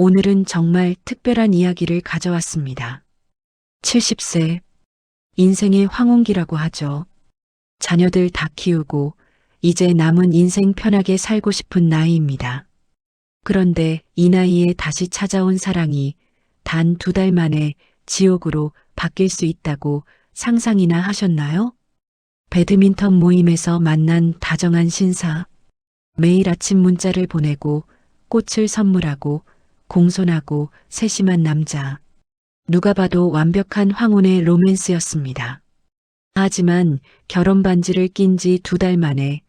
오늘은 정말 특별한 이야기를 가져왔습니다. 70세. 인생의 황혼기라고 하죠. 자녀들 다 키우고 이제 남은 인생 편하게 살고 싶은 나이입니다. 그런데 이 나이에 다시 찾아온 사랑이 단 두 달 만에 지옥으로 바뀔 수 있다고 상상이나 하셨나요? 배드민턴 모임에서 만난 다정한 신사. 매일 아침 문자를 보내고 꽃을 선물하고 공손하고 세심한 남자. 누가 봐도 완벽한 황혼의 로맨스였습니다. 하지만 결혼 반지를 낀 지 두 달 만에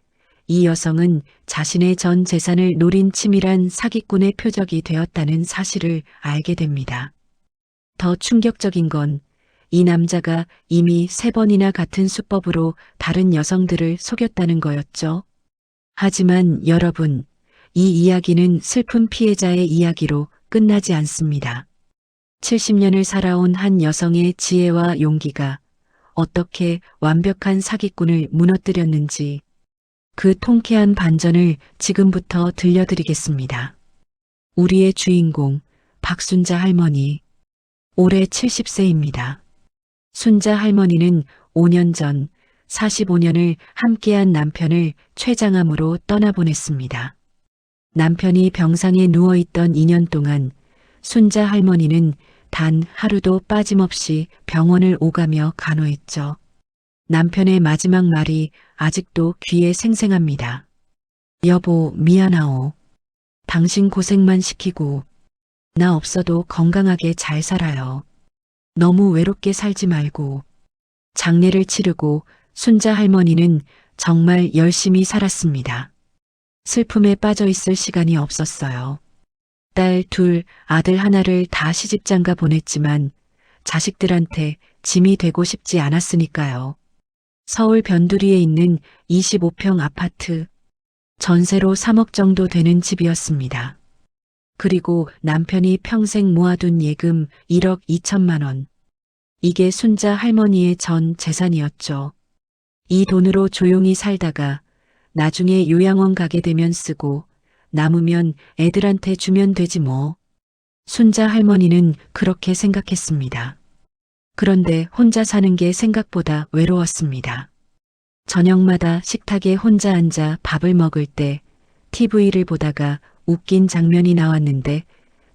이 여성은 자신의 전 재산을 노린 치밀한 사기꾼의 표적이 되었다는 사실을 알게 됩니다. 더 충격적인 건 이 남자가 이미 세 번이나 같은 수법으로 다른 여성들을 속였다는 거였죠. 하지만 여러분, 이 이야기는 슬픈 피해자의 이야기로 끝나지 않습니다. 70년을 살아온 한 여성의 지혜와 용기가 어떻게 완벽한 사기꾼을 무너뜨렸는지 그 통쾌한 반전을 지금부터 들려드리겠습니다. 우리의 주인공 박순자 할머니 올해 70세입니다. 순자 할머니는 5년 전 45년을 함께한 남편을 췌장암으로 떠나보냈습니다. 남편이 병상에 누워있던 2년 동안 순자 할머니는 단 하루도 빠짐없이 병원을 오가며 간호했죠. 남편의 마지막 말이 아직도 귀에 생생합니다. 여보, 미안하오. 당신 고생만 시키고, 나 없어도 건강하게 잘 살아요. 너무 외롭게 살지 말고, 장례를 치르고 순자 할머니는 정말 열심히 살았습니다. 슬픔에 빠져 있을 시간이 없었어요. 딸 둘, 아들 하나를 다 시집장가 보냈지만 자식들한테 짐이 되고 싶지 않았으니까요. 서울 변두리에 있는 25평 아파트, 전세로 3억 정도 되는 집이었습니다. 그리고 남편이 평생 모아둔 예금 1억 2천만 원. 이게 순자 할머니의 전 재산이었죠. 이 돈으로 조용히 살다가 나중에 요양원 가게 되면 쓰고 남으면 애들한테 주면 되지 뭐. 순자 할머니는 그렇게 생각했습니다. 그런데 혼자 사는 게 생각보다 외로웠습니다. 저녁마다 식탁에 혼자 앉아 밥을 먹을 때 TV를 보다가 웃긴 장면이 나왔는데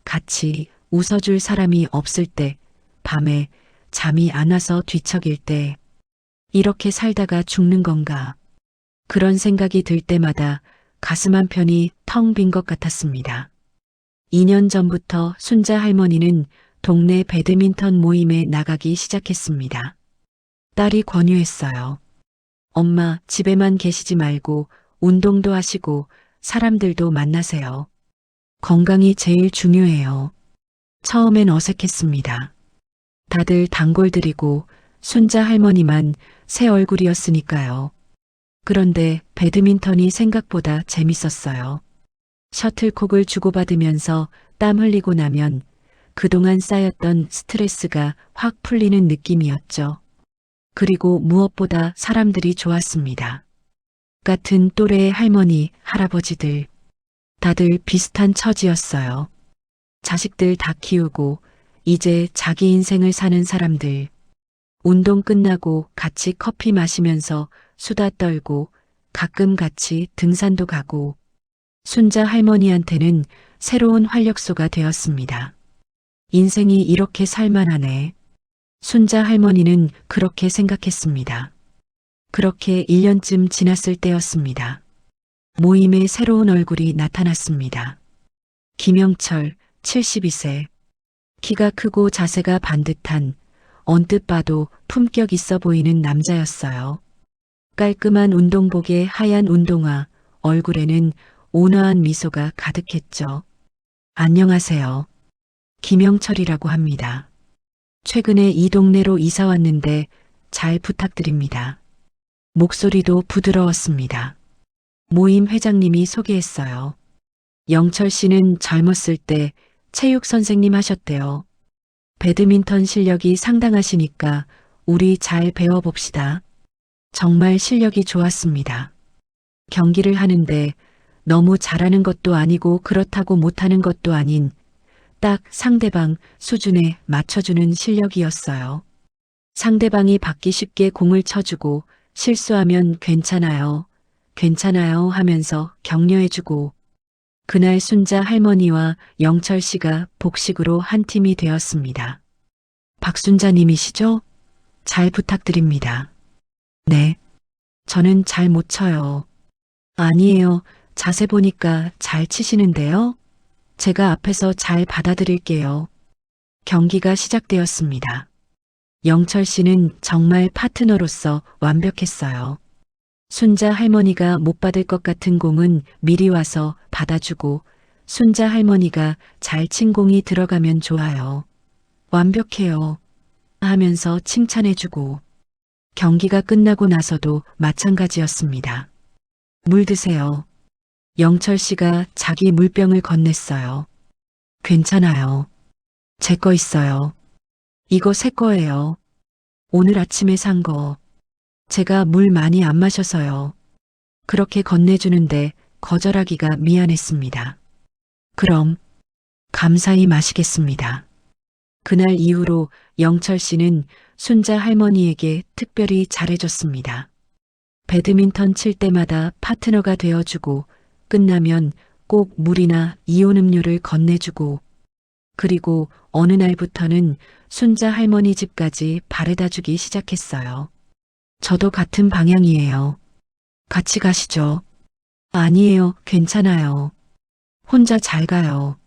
같이 웃어줄 사람이 없을 때 밤에 잠이 안 와서 뒤척일 때 이렇게 살다가 죽는 건가 그런 생각이 들 때마다 가슴 한편이 텅 빈 것 같았습니다. 2년 전부터 순자 할머니는 동네 배드민턴 모임에 나가기 시작했습니다. 딸이 권유했어요. 엄마, 집에만 계시지 말고 운동도 하시고 사람들도 만나세요. 건강이 제일 중요해요. 처음엔 어색했습니다. 다들 단골 들이고 순자 할머니만 새 얼굴이었으니까요. 그런데 배드민턴이 생각보다 재밌었어요. 셔틀콕을 주고받으면서 땀 흘리고 나면 그동안 쌓였던 스트레스가 확 풀리는 느낌이었죠. 그리고 무엇보다 사람들이 좋았습니다. 같은 또래의 할머니, 할아버지들. 다들 비슷한 처지였어요. 자식들 다 키우고 이제 자기 인생을 사는 사람들. 운동 끝나고 같이 커피 마시면서 수다 떨고 가끔 같이 등산도 가고 순자 할머니한테는 새로운 활력소가 되었습니다. 인생이 이렇게 살만하네. 순자 할머니는 그렇게 생각했습니다. 그렇게 1년쯤 지났을 때였습니다. 모임에 새로운 얼굴이 나타났습니다. 김영철, 72세. 키가 크고 자세가 반듯한 언뜻 봐도 품격 있어 보이는 남자였어요. 깔끔한 운동복에 하얀 운동화, 얼굴에는 온화한 미소가 가득했죠. 안녕하세요. 김영철이라고 합니다. 최근에 이 동네로 이사 왔는데 잘 부탁드립니다. 목소리도 부드러웠습니다. 모임 회장님이 소개했어요. 영철 씨는 젊었을 때 체육 선생님 하셨대요. 배드민턴 실력이 상당하시니까 우리 잘 배워봅시다. 정말 실력이 좋았습니다. 경기를 하는데 너무 잘하는 것도 아니고 그렇다고 못하는 것도 아닌 딱 상대방 수준에 맞춰주는 실력이었어요. 상대방이 받기 쉽게 공을 쳐주고 실수하면 괜찮아요. 괜찮아요 하면서 격려해주고 그날 순자 할머니와 영철 씨가 복식으로 한 팀이 되었습니다. 박순자님이시죠? 잘 부탁드립니다. 네. 저는 잘 못 쳐요. 아니에요. 자세 보니까 잘 치시는데요. 제가 앞에서 잘 받아드릴게요. 경기가 시작되었습니다. 영철 씨는 정말 파트너로서 완벽했어요. 순자 할머니가 못 받을 것 같은 공은 미리 와서 받아주고 순자 할머니가 잘 친 공이 들어가면 좋아요. 완벽해요. 하면서 칭찬해주고 경기가 끝나고 나서도 마찬가지였습니다. 물 드세요. 영철 씨가 자기 물병을 건넸어요. 괜찮아요. 제 거 있어요. 이거 새 거예요. 오늘 아침에 산 거. 제가 물 많이 안 마셔서요. 그렇게 건네주는데 거절하기가 미안했습니다. 그럼 감사히 마시겠습니다. 그날 이후로 영철 씨는 순자 할머니에게 특별히 잘해줬습니다. 배드민턴 칠 때마다 파트너가 되어주고 끝나면 꼭 물이나 이온 음료를 건네주고 그리고 어느 날부터는 순자 할머니 집까지 바래다 주기 시작했어요. 저도 같은 방향이에요. 같이 가시죠. 아니에요. 괜찮아요. 혼자 잘 가요.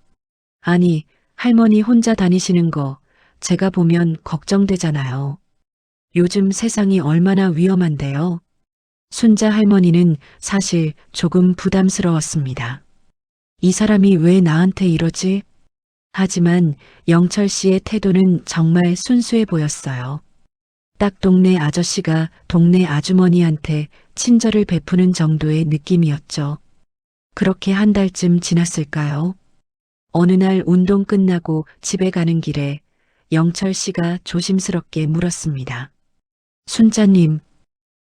아니, 할머니 혼자 다니시는 거 제가 보면 걱정되잖아요. 요즘 세상이 얼마나 위험한데요. 순자 할머니는 사실 조금 부담스러웠습니다. 이 사람이 왜 나한테 이러지? 하지만 영철 씨의 태도는 정말 순수해 보였어요. 딱 동네 아저씨가 동네 아주머니한테 친절을 베푸는 정도의 느낌이었죠. 그렇게 한 달쯤 지났을까요? 어느 날 운동 끝나고 집에 가는 길에 영철 씨가 조심스럽게 물었습니다. 순자님,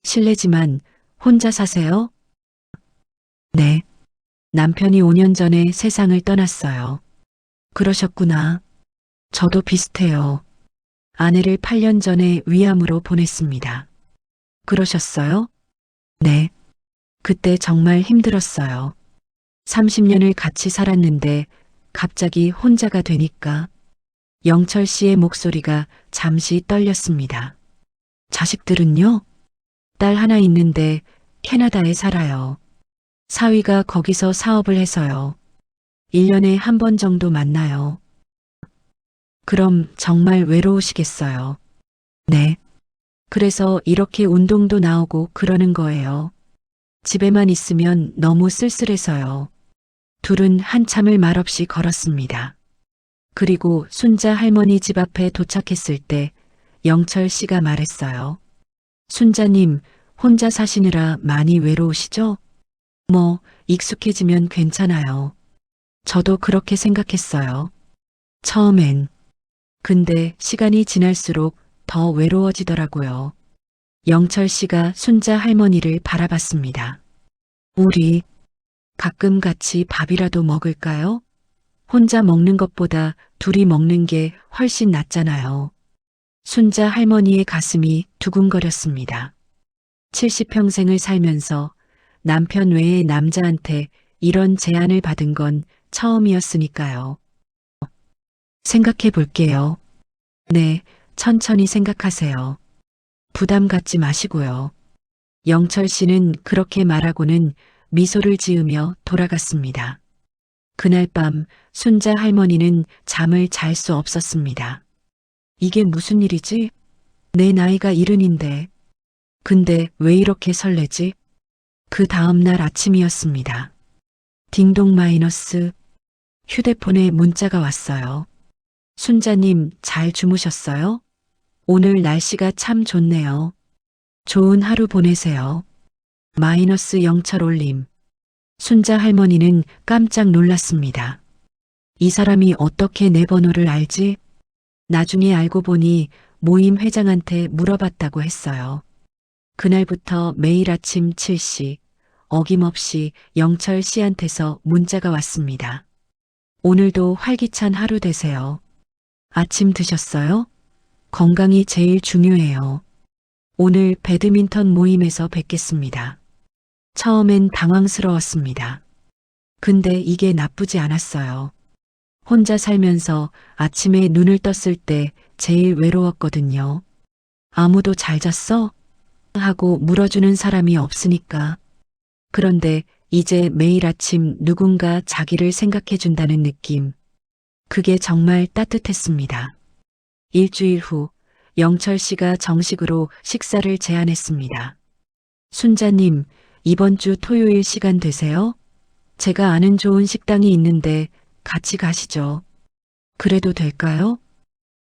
실례지만 혼자 사세요? 네. 남편이 5년 전에 세상을 떠났어요. 그러셨구나. 저도 비슷해요. 아내를 8년 전에 위암으로 보냈습니다. 그러셨어요? 네. 그때 정말 힘들었어요. 30년을 같이 살았는데 갑자기 혼자가 되니까 영철 씨의 목소리가 잠시 떨렸습니다. 자식들은요? 딸 하나 있는데 캐나다에 살아요. 사위가 거기서 사업을 해서요. 1년에 한 번 정도 만나요. 그럼 정말 외로우시겠어요. 네. 그래서 이렇게 운동도 나오고 그러는 거예요. 집에만 있으면 너무 쓸쓸해서요. 둘은 한참을 말없이 걸었습니다. 그리고 순자 할머니 집 앞에 도착했을 때 영철 씨가 말했어요. 순자님, 혼자 사시느라 많이 외로우시죠? 뭐, 익숙해지면 괜찮아요. 저도 그렇게 생각했어요. 처음엔. 근데 시간이 지날수록 더 외로워지더라고요. 영철 씨가 순자 할머니를 바라봤습니다. 우리 가끔 같이 밥이라도 먹을까요? 혼자 먹는 것보다 둘이 먹는 게 훨씬 낫잖아요. 순자 할머니의 가슴이 두근거렸습니다. 70평생을 살면서 남편 외의 남자한테 이런 제안을 받은 건 처음이었으니까요. 생각해 볼게요. 네, 천천히 생각하세요. 부담 갖지 마시고요. 영철 씨는 그렇게 말하고는 미소를 지으며 돌아갔습니다. 그날 밤 순자 할머니는 잠을 잘 수 없었습니다. 이게 무슨 일이지? 내 나이가 이른인데. 근데 왜 이렇게 설레지? 그 다음 날 아침이었습니다. 딩동 마이너스 휴대폰에 문자가 왔어요. 순자님 잘 주무셨어요? 오늘 날씨가 참 좋네요. 좋은 하루 보내세요. 마이너스 영철 올림. 순자 할머니는 깜짝 놀랐습니다. 이 사람이 어떻게 내 번호를 알지? 나중에 알고 보니 모임 회장한테 물어봤다고 했어요. 그날부터 매일 아침 7시 어김없이 영철 씨한테서 문자가 왔습니다. 오늘도 활기찬 하루 되세요. 아침 드셨어요? 건강이 제일 중요해요. 오늘 배드민턴 모임에서 뵙겠습니다. 처음엔 당황스러웠습니다. 근데 이게 나쁘지 않았어요. 혼자 살면서 아침에 눈을 떴을 때 제일 외로웠거든요. 아무도 잘 잤어? 하고 물어주는 사람이 없으니까. 그런데 이제 매일 아침 누군가 자기를 생각해 준다는 느낌. 그게 정말 따뜻했습니다. 일주일 후 영철 씨가 정식으로 식사를 제안했습니다. 순자님, 이번 주 토요일 시간 되세요? 제가 아는 좋은 식당이 있는데 같이 가시죠. 그래도 될까요?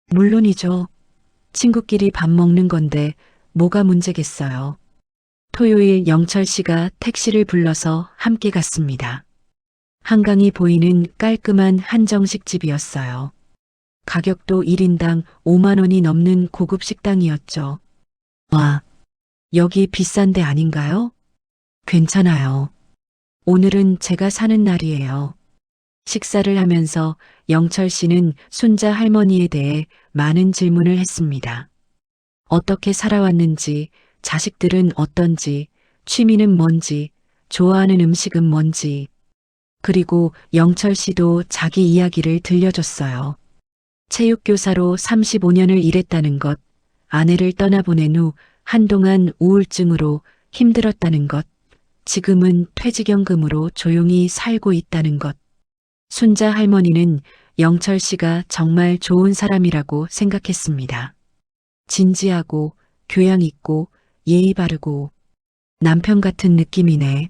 물론이죠. 친구끼리 밥 먹는 건데 뭐가 문제겠어요. 토요일 영철 씨가 택시를 불러서 함께 갔습니다. 한강이 보이는 깔끔한 한정식 집이었어요. 가격도 1인당 5만 원이 넘는 고급 식당이었죠. 와, 여기 비싼 데 아닌가요? 괜찮아요. 오늘은 제가 사는 날이에요. 식사를 하면서 영철 씨는 순자 할머니에 대해 많은 질문을 했습니다. 어떻게 살아왔는지, 자식들은 어떤지, 취미는 뭔지, 좋아하는 음식은 뭔지, 그리고 영철 씨도 자기 이야기를 들려줬어요. 체육교사로 35년을 일했다는 것, 아내를 떠나보낸 후 한동안 우울증으로 힘들었다는 것, 지금은 퇴직연금으로 조용히 살고 있다는 것. 순자 할머니는 영철 씨가 정말 좋은 사람이라고 생각했습니다. 진지하고 교양 있고 예의 바르고 남편 같은 느낌이네.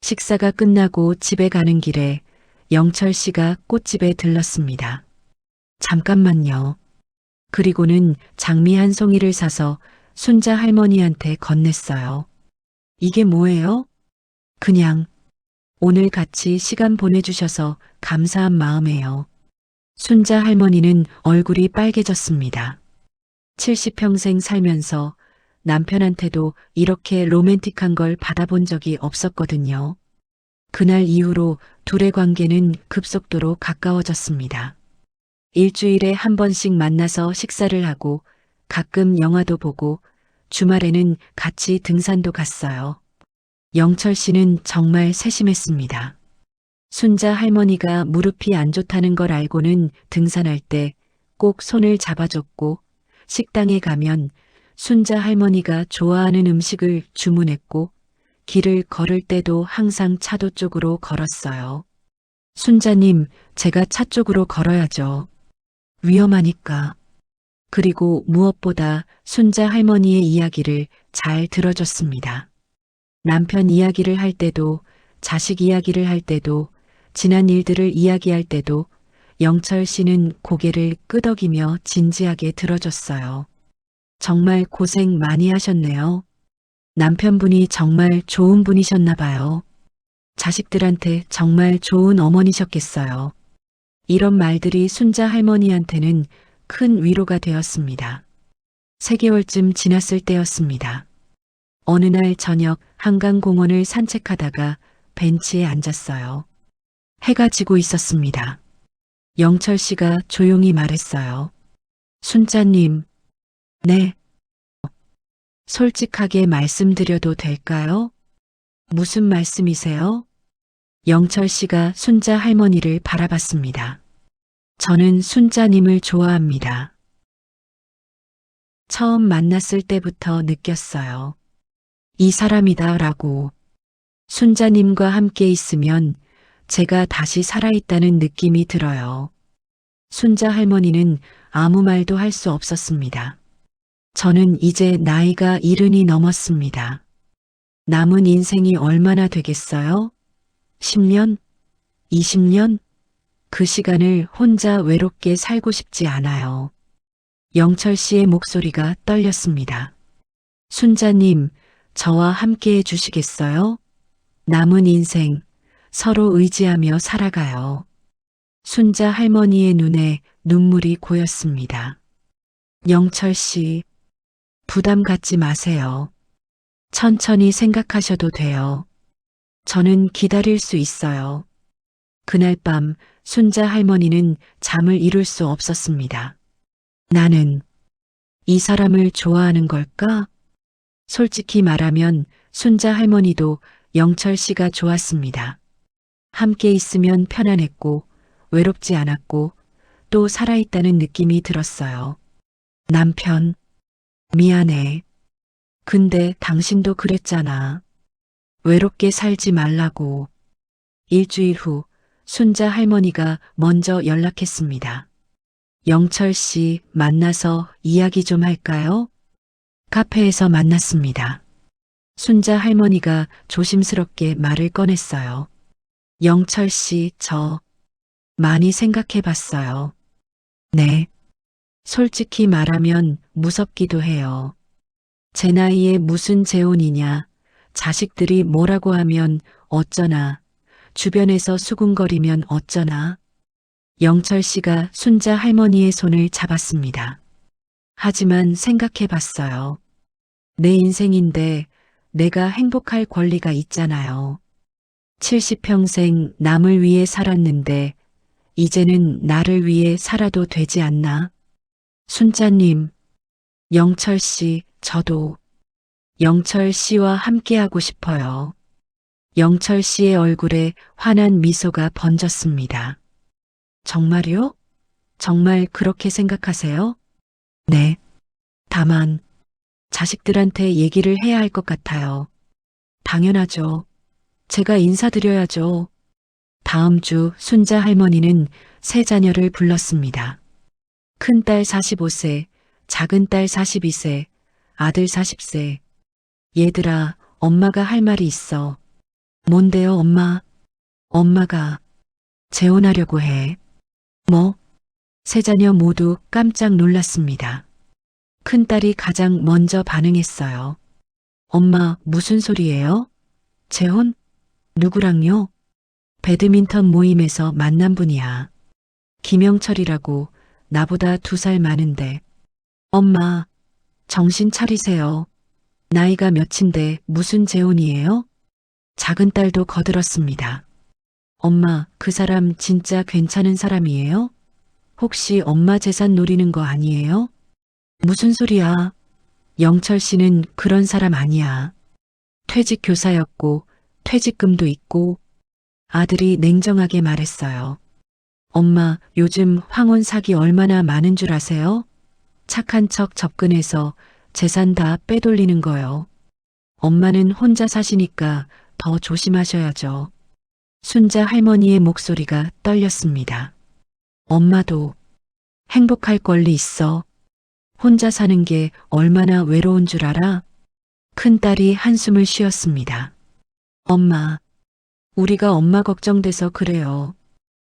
식사가 끝나고 집에 가는 길에 영철 씨가 꽃집에 들렀습니다. 잠깐만요. 그리고는 장미 한 송이를 사서 순자 할머니한테 건넸어요. 이게 뭐예요? 그냥 오늘 같이 시간 보내주셔서 감사한 마음에요. 순자 할머니는 얼굴이 빨개졌습니다. 70평생 살면서 남편한테도 이렇게 로맨틱한 걸 받아본 적이 없었거든요. 그날 이후로 둘의 관계는 급속도로 가까워졌습니다. 일주일에 한 번씩 만나서 식사를 하고 가끔 영화도 보고 주말에는 같이 등산도 갔어요. 영철 씨는 정말 세심했습니다. 순자 할머니가 무릎이 안 좋다는 걸 알고는 등산할 때 꼭 손을 잡아줬고 식당에 가면 순자 할머니가 좋아하는 음식을 주문했고 길을 걸을 때도 항상 차도 쪽으로 걸었어요. 순자님, 제가 차 쪽으로 걸어야죠. 위험하니까. 그리고 무엇보다 순자 할머니의 이야기를 잘 들어줬습니다. 남편 이야기를 할 때도, 자식 이야기를 할 때도, 지난 일들을 이야기할 때도 영철 씨는 고개를 끄덕이며 진지하게 들어줬어요. 정말 고생 많이 하셨네요. 남편분이 정말 좋은 분이셨나 봐요. 자식들한테 정말 좋은 어머니셨겠어요. 이런 말들이 순자 할머니한테는 큰 위로가 되었습니다. 3개월쯤 지났을 때였습니다. 어느 날 저녁 한강공원을 산책하다가 벤치에 앉았어요. 해가 지고 있었습니다. 영철 씨가 조용히 말했어요. 순자님, 네. 솔직하게 말씀드려도 될까요? 무슨 말씀이세요? 영철 씨가 순자 할머니를 바라봤습니다. 저는 순자님을 좋아합니다. 처음 만났을 때부터 느꼈어요. 이 사람이다 라고. 순자님과 함께 있으면 제가 다시 살아있다는 느낌이 들어요. 순자 할머니는 아무 말도 할 수 없었습니다. 저는 이제 나이가 이른이 넘었습니다. 남은 인생이 얼마나 되겠어요? 10년? 20년? 그 시간을 혼자 외롭게 살고 싶지 않아요. 영철 씨의 목소리가 떨렸습니다. 순자님, 저와 함께 해주시겠어요? 남은 인생, 서로 의지하며 살아가요. 순자 할머니의 눈에 눈물이 고였습니다. 영철 씨, 부담 갖지 마세요. 천천히 생각하셔도 돼요. 저는 기다릴 수 있어요. 그날 밤 순자 할머니는 잠을 이룰 수 없었습니다. 나는 이 사람을 좋아하는 걸까? 솔직히 말하면 순자 할머니도 영철 씨가 좋았습니다. 함께 있으면 편안했고 외롭지 않았고 또 살아있다는 느낌이 들었어요. 남편, 미안해. 근데 당신도 그랬잖아. 외롭게 살지 말라고. 일주일 후 순자 할머니가 먼저 연락했습니다. 영철 씨 만나서 이야기 좀 할까요? 카페에서 만났습니다. 순자 할머니가 조심스럽게 말을 꺼냈어요. 영철 씨, 저 많이 생각해 봤어요. 네. 솔직히 말하면 무섭기도 해요. 제 나이에 무슨 재혼이냐. 자식들이 뭐라고 하면 어쩌나. 주변에서 수군거리면 어쩌나. 영철 씨가 순자 할머니의 손을 잡았습니다. 하지만 생각해 봤어요. 내 인생인데 내가 행복할 권리가 있잖아요. 70평생 남을 위해 살았는데 이제는 나를 위해 살아도 되지 않나? 순자님, 영철 씨, 저도 영철 씨와 함께하고 싶어요. 영철 씨의 얼굴에 환한 미소가 번졌습니다. 정말요? 정말 그렇게 생각하세요? 네. 다만, 자식들한테 얘기를 해야 할 것 같아요. 당연하죠. 제가 인사드려야죠. 다음 주 순자 할머니는 세 자녀를 불렀습니다. 큰딸 45세, 작은딸 42세, 아들 40세. 얘들아, 엄마가 할 말이 있어. 뭔데요, 엄마? 엄마가 재혼하려고 해. 뭐? 세 자녀 모두 깜짝 놀랐습니다. 큰딸이 가장 먼저 반응했어요. 엄마, 무슨 소리예요? 재혼? 누구랑요? 배드민턴 모임에서 만난 분이야. 김영철이라고 나보다 두 살 많은데. 엄마, 정신 차리세요. 나이가 몇인데 무슨 재혼이에요? 작은 딸도 거들었습니다. 엄마, 그 사람 진짜 괜찮은 사람이에요? 혹시 엄마 재산 노리는 거 아니에요? 무슨 소리야? 영철 씨는 그런 사람 아니야. 퇴직 교사였고, 퇴직금도 있고, 아들이 냉정하게 말했어요. 엄마, 요즘 황혼 사기 얼마나 많은 줄 아세요? 착한 척 접근해서 재산 다 빼돌리는 거요. 엄마는 혼자 사시니까 더 조심하셔야죠. 순자 할머니의 목소리가 떨렸습니다. 엄마도 행복할 권리 있어. 혼자 사는 게 얼마나 외로운 줄 알아? 큰딸이 한숨을 쉬었습니다. 엄마, 우리가 엄마 걱정돼서 그래요.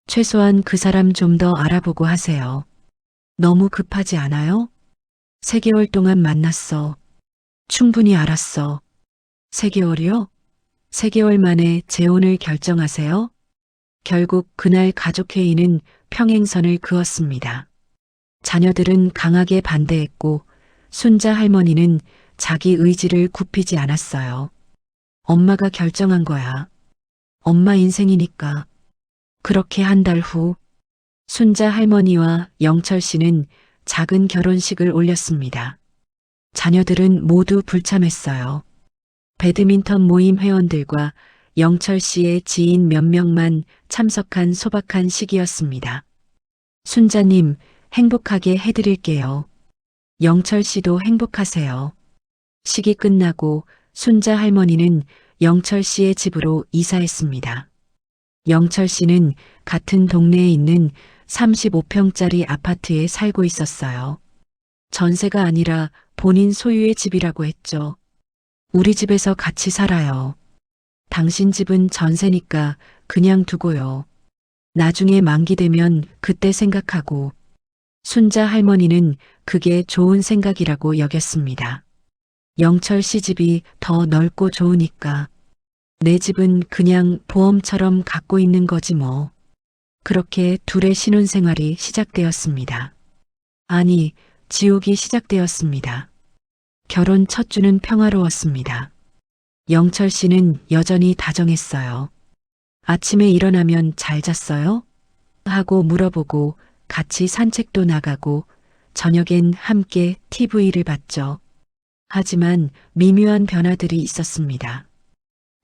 최소한 그 사람 좀 더 알아보고 하세요. 너무 급하지 않아요? 세 개월 동안 만났어. 충분히 알았어. 세 개월이요? 세 개월 만에 재혼을 결정하세요? 결국 그날 가족회의는 평행선을 그었습니다. 자녀들은 강하게 반대했고 순자 할머니는 자기 의지를 굽히지 않았어요. 엄마가 결정한 거야. 엄마 인생이니까. 그렇게 한 달 후, 순자 할머니와 영철 씨는 작은 결혼식을 올렸습니다. 자녀들은 모두 불참했어요. 배드민턴 모임 회원들과 영철 씨의 지인 몇 명만 참석한 소박한 시기였습니다. 순자님, 행복하게 해드릴게요. 영철 씨도 행복하세요. 식이 끝나고 순자 할머니는 영철 씨의 집으로 이사했습니다. 영철 씨는 같은 동네에 있는 35평짜리 아파트에 살고 있었어요. 전세가 아니라 본인 소유의 집이라고 했죠. 우리 집에서 같이 살아요. 당신 집은 전세니까 그냥 두고요. 나중에 만기되면 그때 생각하고 순자 할머니는 그게 좋은 생각이라고 여겼습니다. 영철 씨 집이 더 넓고 좋으니까 내 집은 그냥 보험처럼 갖고 있는 거지 뭐. 그렇게 둘의 신혼생활이 시작되었습니다. 아니, 지옥이 시작되었습니다. 결혼 첫 주는 평화로웠습니다. 영철 씨는 여전히 다정했어요. 아침에 일어나면 잘 잤어요? 하고 물어보고 같이 산책도 나가고 저녁엔 함께 TV를 봤죠. 하지만 미묘한 변화들이 있었습니다.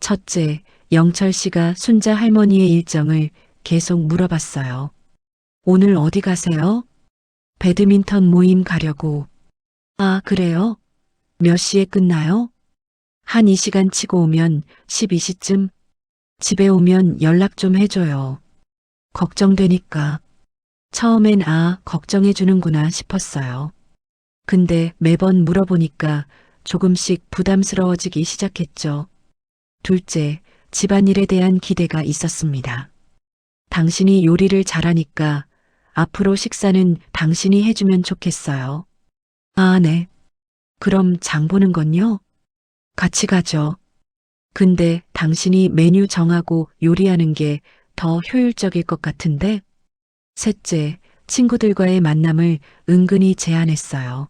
첫째, 영철 씨가 순자 할머니의 일정을 계속 물어봤어요. 오늘 어디 가세요? 배드민턴 모임 가려고. 아, 그래요? 몇 시에 끝나요? 한 2시간 치고 오면 12시쯤? 집에 오면 연락 좀 해줘요. 걱정되니까. 처음엔 아, 걱정해주는구나 싶었어요. 근데 매번 물어보니까 조금씩 부담스러워지기 시작했죠. 둘째, 집안일에 대한 기대가 있었습니다. 당신이 요리를 잘하니까 앞으로 식사는 당신이 해주면 좋겠어요. 아, 네. 그럼 장 보는 건요? 같이 가죠. 근데 당신이 메뉴 정하고 요리하는 게 더 효율적일 것 같은데? 셋째, 친구들과의 만남을 은근히 제한했어요.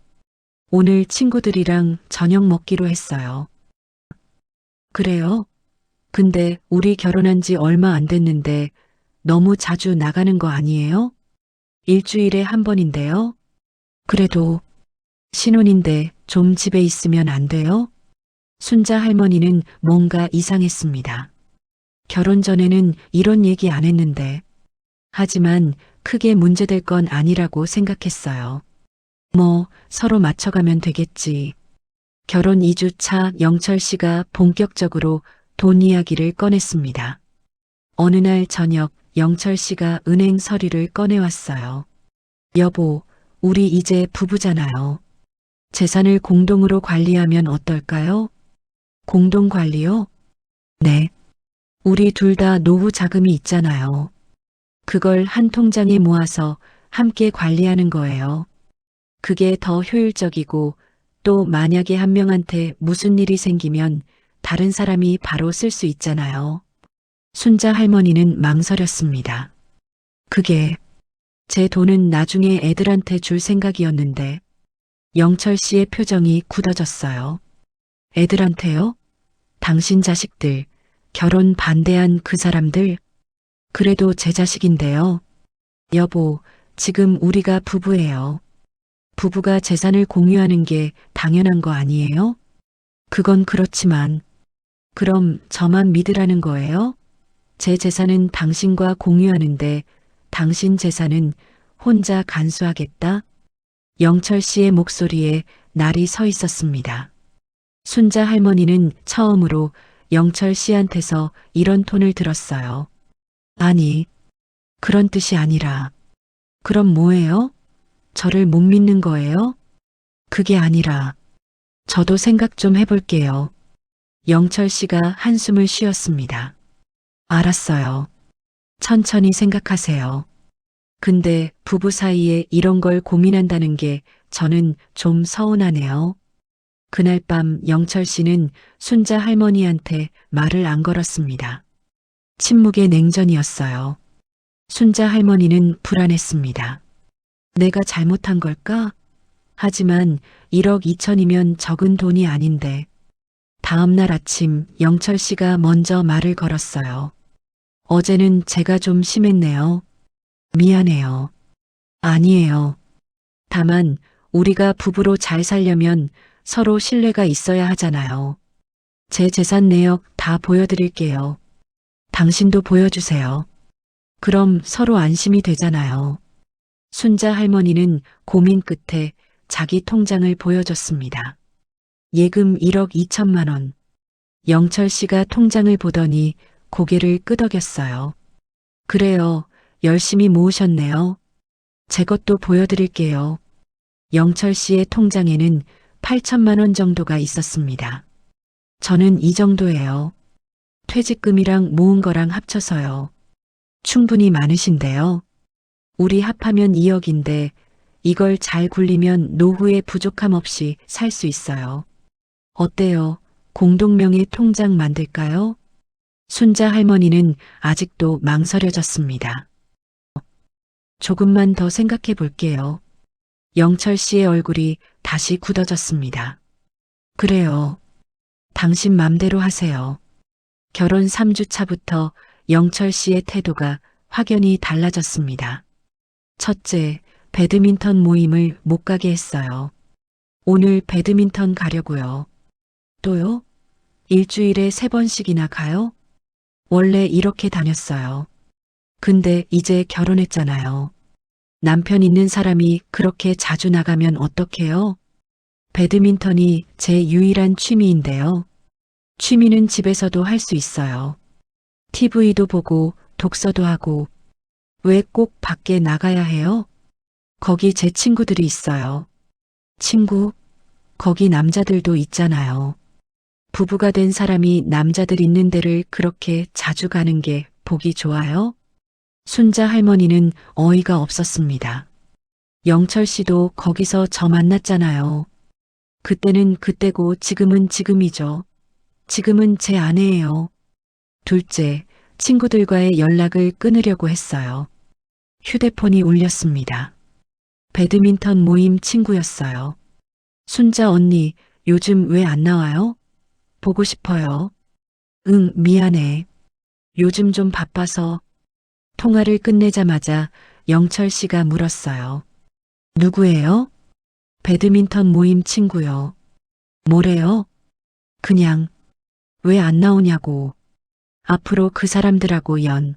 오늘 친구들이랑 저녁 먹기로 했어요. 그래요? 근데 우리 결혼한 지 얼마 안 됐는데 너무 자주 나가는 거 아니에요? 일주일에 한 번인데요? 그래도 신혼인데 좀 집에 있으면 안 돼요? 순자 할머니는 뭔가 이상했습니다. 결혼 전에는 이런 얘기 안 했는데. 하지만 크게 문제될 건 아니라고 생각했어요. 뭐, 서로 맞춰가면 되겠지. 결혼 2주 차 영철 씨가 본격적으로 돈 이야기를 꺼냈습니다. 어느 날 저녁 영철 씨가 은행 서류를 꺼내왔어요. 여보, 우리 이제 부부잖아요. 재산을 공동으로 관리하면 어떨까요? 공동 관리요? 네. 우리 둘 다 노후 자금이 있잖아요. 그걸 한 통장에 모아서 함께 관리하는 거예요. 그게 더 효율적이고 또 만약에 한 명한테 무슨 일이 생기면 다른 사람이 바로 쓸 수 있잖아요. 순자 할머니는 망설였습니다. 그게 제 돈은 나중에 애들한테 줄 생각이었는데 영철 씨의 표정이 굳어졌어요. 애들한테요? 당신 자식들, 결혼 반대한 그 사람들? 그래도 제 자식인데요. 여보, 지금 우리가 부부예요. 부부가 재산을 공유하는 게 당연한 거 아니에요? 그건 그렇지만, 그럼 저만 믿으라는 거예요? 제 재산은 당신과 공유하는데 당신 재산은 혼자 간수하겠다? 영철 씨의 목소리에 날이 서 있었습니다. 순자 할머니는 처음으로 영철 씨한테서 이런 톤을 들었어요. 아니, 그런 뜻이 아니라. 그럼 뭐예요? 저를 못 믿는 거예요? 그게 아니라. 저도 생각 좀 해볼게요. 영철 씨가 한숨을 쉬었습니다. 알았어요. 천천히 생각하세요. 근데 부부 사이에 이런 걸 고민한다는 게 저는 좀 서운하네요. 그날 밤 영철 씨는 순자 할머니한테 말을 안 걸었습니다. 침묵의 냉전이었어요. 순자 할머니는 불안했습니다. 내가 잘못한 걸까? 하지만 1억 2천이면 적은 돈이 아닌데. 다음 날 아침 영철 씨가 먼저 말을 걸었어요. 어제는 제가 좀 심했네요. 미안해요. 아니에요. 다만 우리가 부부로 잘 살려면 서로 신뢰가 있어야 하잖아요. 제 재산 내역 다 보여드릴게요. 당신도 보여주세요. 그럼 서로 안심이 되잖아요. 순자 할머니는 고민 끝에 자기 통장을 보여줬습니다. 예금 1억 2천만 원. 영철 씨가 통장을 보더니 고개를 끄덕였어요. 그래요. 열심히 모으셨네요. 제 것도 보여드릴게요. 영철 씨의 통장에는 8천만 원 정도가 있었습니다. 저는 이 정도예요. 퇴직금이랑 모은 거랑 합쳐서요. 충분히 많으신데요. 우리 합하면 2억인데 이걸 잘 굴리면 노후에 부족함 없이 살 수 있어요. 어때요? 공동명의 통장 만들까요? 순자 할머니는 아직도 망설여졌습니다. 조금만 더 생각해 볼게요. 영철 씨의 얼굴이 다시 굳어졌습니다. 그래요. 당신 맘대로 하세요. 결혼 3주 차부터 영철 씨의 태도가 확연히 달라졌습니다. 첫째, 배드민턴 모임을 못 가게 했어요. 오늘 배드민턴 가려고요. 또요? 일주일에 세 번씩이나 가요? 원래 이렇게 다녔어요. 근데 이제 결혼했잖아요. 남편 있는 사람이 그렇게 자주 나가면 어떡해요? 배드민턴이 제 유일한 취미인데요. 취미는 집에서도 할 수 있어요. TV도 보고 독서도 하고 왜 꼭 밖에 나가야 해요? 거기 제 친구들이 있어요. 친구? 거기 남자들도 있잖아요. 부부가 된 사람이 남자들 있는 데를 그렇게 자주 가는 게 보기 좋아요? 순자 할머니는 어이가 없었습니다. 영철 씨도 거기서 저 만났잖아요. 그때는 그때고 지금은 지금이죠. 지금은 제 아내예요. 둘째, 친구들과의 연락을 끊으려고 했어요. 휴대폰이 울렸습니다. 배드민턴 모임 친구였어요. 순자 언니, 요즘 왜 안 나와요? 보고 싶어요. 응, 미안해. 요즘 좀 바빠서. 통화를 끝내자마자 영철 씨가 물었어요. 누구예요? 배드민턴 모임 친구요. 뭐래요? 그냥, 왜 안 나오냐고. 앞으로 그 사람들하고 연.